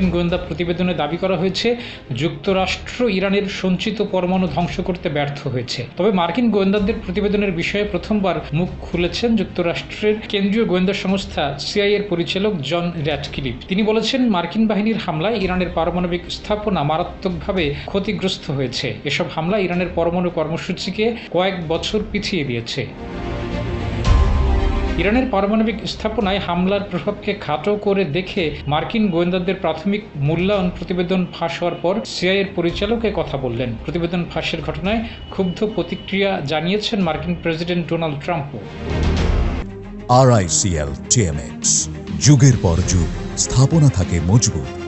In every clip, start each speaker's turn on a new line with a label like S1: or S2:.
S1: মার্কিন গোয়েন্দা প্রতিবেদনে দাবি করা হয়েছে, যুক্তরাষ্ট্র ইরানের সঞ্চিত পরমাণু ধ্বংস করতে ব্যর্থ হয়েছে। তবে মার্কিন গোয়েন্দাদের প্রতিবেদনের বিষয়ে প্রথমবার মুখ খুলেছেন যুক্তরাষ্ট্রের কেন্দ্রীয় গোয়েন্দা সংস্থা সিআই এর পরিচালক জন র্যাটক্লিফ তিনি বলেছেন, মার্কিন বাহিনীর হামলায় ইরানের পারমাণবিক স্থাপনা মারাত্মকভাবে ক্ষতিগ্রস্ত হয়েছে। এসব হামলা ইরানের পরমাণু কর্মসূচিকে কয়েক বছর পিছিয়ে দিয়েছে। ইরানের পারমাণবিক স্থাপনায় হামলার প্রভাবকে খাটো করে দেখে মার্কিন গোয়েন্দাদের প্রাথমিক মূল্যায়ন প্রতিবেদন ফাঁস হওয়ার পর সিআইয়ের পরিচালকে কথা বললেন। প্রতিবেদন ফাঁসের ঘটনায় ক্ষুব্ধ প্রতিক্রিয়া জানিয়েছেন মার্কিন প্রেসিডেন্ট ডোনাল্ড ট্রাম্পও।
S2: আরআইসিএল টিএমএক্স যুগের পর যুগ, স্থাপনা থাকে মজবুত।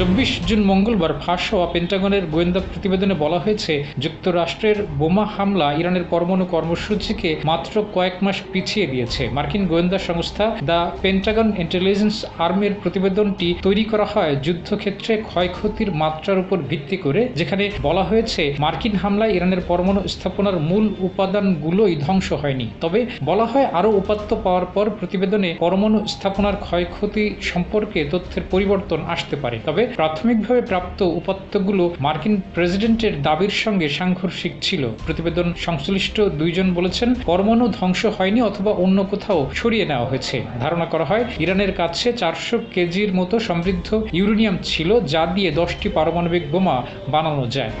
S1: চব্বিশ জুন মঙ্গলবার ফাঁস হওয়া পেন্টাগনের গোয়েন্দা প্রতিবেদনে বলা হয়েছে, যুক্তরাষ্ট্রের বোমা হামলা ইরানের পরমাণু কর্মসূচিকে মাত্র কয়েক মাস পিছিয়ে দিয়েছে। মার্কিন গোয়েন্দা সংস্থা দ্য পেন্টাগন ইন্টেলিজেন্স আর্মির প্রতিবেদনটি তৈরি করা হয় যুদ্ধক্ষেত্রে ক্ষয়ক্ষতির মাত্রার উপর ভিত্তি করে, যেখানে বলা হয়েছে, মার্কিন হামলায় ইরানের পরমাণু স্থাপনার মূল উপাদানগুলোই ধ্বংস হয়নি। তবে বলা হয়, আরও উপাত্ত পাওয়ার পর প্রতিবেদনে পরমাণু স্থাপনার ক্ষয়ক্ষতি সম্পর্কে তথ্যের পরিবর্তন আসতে পারে। তবে প্রাথমিকভাবে প্রাপ্ত উপাত্তগুলো মার্কিন প্রেসিডেন্টের দাবির সঙ্গে সাংঘর্ষিক ছিল। প্রতিবেদন সংশ্লিষ্ট দুইজন বলেছেন, পরমাণু ধ্বংস হয়নি অথবা অন্য কোথাও সরিয়ে নেওয়া হয়েছে। ধারণা করা হয়, ইরানের কাছে চারশো কেজির মতো সমৃদ্ধ ইউরেনিয়াম ছিল, যা দিয়ে দশটি পারমাণবিক বোমা বানানো যায়।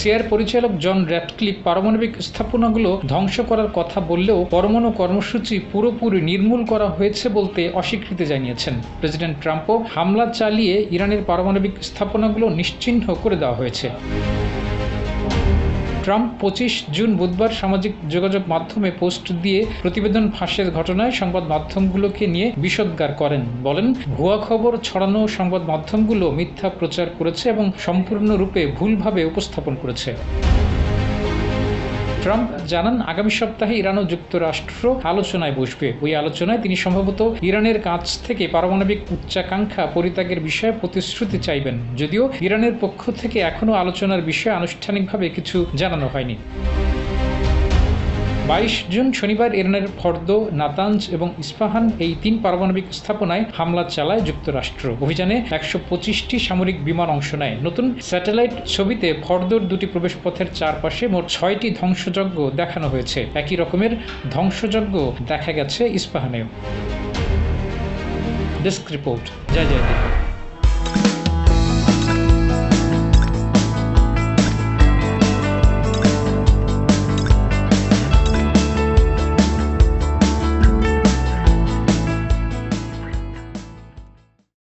S1: সিআর পরিচালক জন র্যাটক্লিপ পারমাণবিক স্থাপনাগুলো ধ্বংস করার কথা বললেও পরমাণু কর্মসূচি পুরোপুরি নির্মূল করা হয়েছে বলতে অস্বীকৃতি জানিয়েছেন। প্রেসিডেন্ট ট্রাম্পও হামলা চালিয়ে ইরানের পারমাণবিক স্থাপনাগুলো নিশ্চিহ্ন করে দেওয়া হয়েছে। ট্রাম্প পঁচিশ জুন বুধবার সামাজিক যোগাযোগ মাধ্যমে পোস্ট দিয়ে প্রতিবেদন ফাঁসের ঘটনায় সংবাদ মাধ্যমগুলোকে নিয়ে বিষোদ্গার করেন। বলেন, ভুয়া খবর ছড়ানো সংবাদ মাধ্যমগুলো মিথ্যা প্রচার করেছে এবং সম্পূর্ণরূপে ভুলভাবে উপস্থাপন করেছে। ট্রাম্প জানান, আগামী সপ্তাহে ইরান ও যুক্তরাষ্ট্র আলোচনায় বসবে। ওই আলোচনায় তিনি সম্ভবত ইরানের কাছ থেকে পারমাণবিক উচ্চাকাঙ্ক্ষা পরিত্যাগের বিষয়ে প্রতিশ্রুতি চাইবেন। যদিও ইরানের পক্ষ থেকে এখনও আলোচনার বিষয়ে আনুষ্ঠানিকভাবে কিছু জানানো হয়নি। বাইশ জুন শনিবার ইরানের ফর্দ নাতাঞ্জ এবং ইস্পাহান এই তিন পারমাণবিক স্থাপনায় হামলা চালায় যুক্তরাষ্ট্র। অভিযানে একশো পঁচিশটি সামরিক বিমান অংশ নেয়। নতুন স্যাটেলাইট ছবিতে ফর্দর দুটি প্রবেশপথের চারপাশে মোট ছয়টি ধ্বংসযজ্ঞ দেখানো হয়েছে। একই রকমের ধ্বংসযজ্ঞ দেখা গেছে ইস্পাহানেও। Desk report. জয় জয়